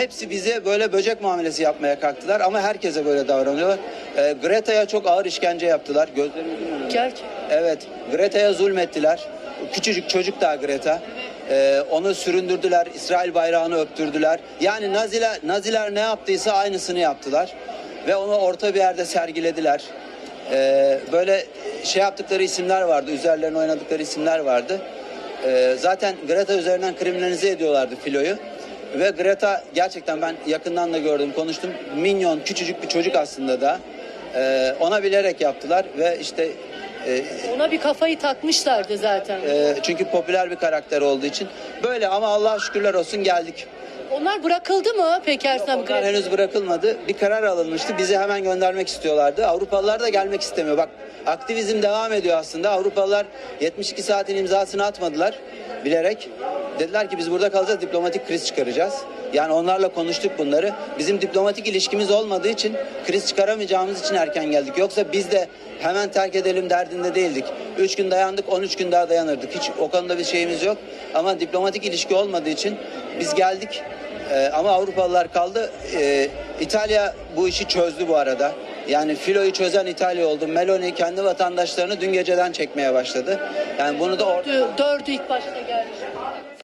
Hepsi bize böyle böcek muamelesi yapmaya kalktılar ama herkese böyle davranıyorlar. Ee, Greta'ya çok ağır işkence yaptılar. Gözlerimizin. Gerçi. Evet, Greta'ya zulmettiler. Küçücük çocuk da Greta. Ee, onu süründürdüler, İsrail bayrağını öptürdüler. Yani Naziler, Naziler ne yaptıysa aynısını yaptılar. Ve onu orta bir yerde sergilediler. Ee, böyle şey yaptıkları isimler vardı, üzerlerine oynadıkları isimler vardı. Ee, zaten Greta üzerinden kriminalize ediyorlardı filoyu. Ve Greta gerçekten ben yakından da gördüm, konuştum. Minyon, küçücük bir çocuk aslında da. Ee, ona bilerek yaptılar ve işte e, Ona bir kafayı takmışlardı zaten. e, çünkü popüler bir karakter olduğu için. Böyle ama Allah'a şükürler olsun geldik. Onlar bırakıldı mı peki Ersan Onlar henüz bırakılmadı. Bir karar alınmıştı. Bizi hemen göndermek istiyorlardı. Avrupalılar da gelmek istemiyor. Bak aktivizm devam ediyor aslında. Avrupalılar 72 saatin imzasını atmadılar bilerek. Dediler ki biz burada kalacağız diplomatik kriz çıkaracağız. Yani onlarla konuştuk bunları. Bizim diplomatik ilişkimiz olmadığı için kriz çıkaramayacağımız için erken geldik. Yoksa biz de hemen terk edelim derdinde değildik. 3 gün dayandık 13 gün daha dayanırdık. Hiç o konuda bir şeyimiz yok. Ama diplomatik ilişki olmadığı için biz geldik. Ee, ama Avrupalılar kaldı. Ee, İtalya bu işi çözdü bu arada. Yani filoyu çözen İtalya oldu. Meloni kendi vatandaşlarını dün geceden çekmeye başladı. Yani bunu da Dördü, dördü ilk başta gelmiş.